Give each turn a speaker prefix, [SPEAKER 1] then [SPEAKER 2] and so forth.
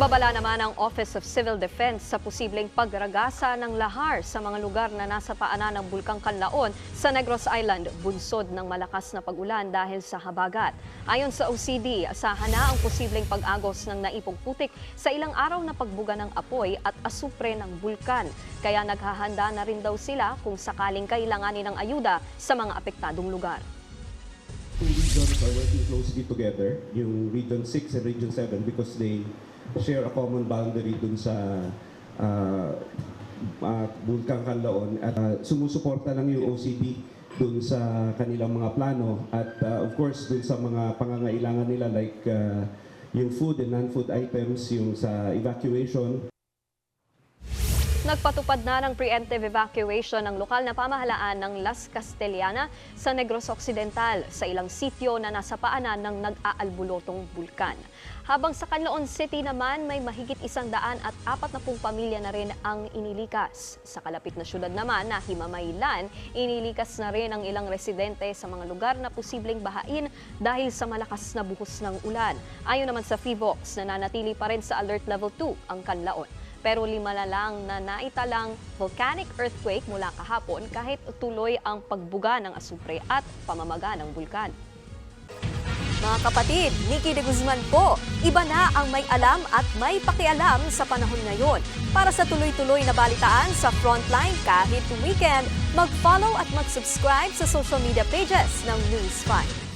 [SPEAKER 1] Nagbabala naman ang Office of Civil Defense sa posibleng pagragasa ng lahar sa mga lugar na nasa paanan ng Bulkang Kanlaon sa Negros Island, bunsod ng malakas na pag-ulan dahil sa habagat. Ayon sa OCD, asahan na ang posibleng pag-agos ng naipong putik sa ilang araw na pagbuga ng apoy at asupre ng bulkan. Kaya naghahanda na rin daw sila kung sakaling kailanganin ng ayuda sa mga apektadong lugar.
[SPEAKER 2] Regions are working closely together, yung Region 6 and Region 7 because they share a common boundary dun sa uh, uh, Bulkang Kanlaon at uh, sumusuporta lang yung OCD dun sa kanilang mga plano at uh, of course dun sa mga pangangailangan nila like uh, yung food and non-food items, yung sa evacuation,
[SPEAKER 1] Nagpatupad na ng preemptive evacuation ng lokal na pamahalaan ng Las Castellana sa Negros Occidental sa ilang sityo na nasa paanan ng nag-aalbulotong bulkan. Habang sa Canlaon City naman may mahigit isang daan at apat na pung pamilya na rin ang inilikas. Sa kalapit na syudad naman na Himamaylan, inilikas na rin ang ilang residente sa mga lugar na posibleng bahain dahil sa malakas na buhos ng ulan. Ayon naman sa FIVOX, nananatili pa rin sa Alert Level 2 ang Canlaon pero lima na lang na naitalang volcanic earthquake mula kahapon kahit tuloy ang pagbuga ng asupre at pamamaga ng bulkan. Mga kapatid, Nikki de Guzman po, iba na ang may alam at may pakialam sa panahon ngayon. Para sa tuloy-tuloy na balitaan sa Frontline kahit weekend, mag-follow at mag-subscribe sa social media pages ng News 5.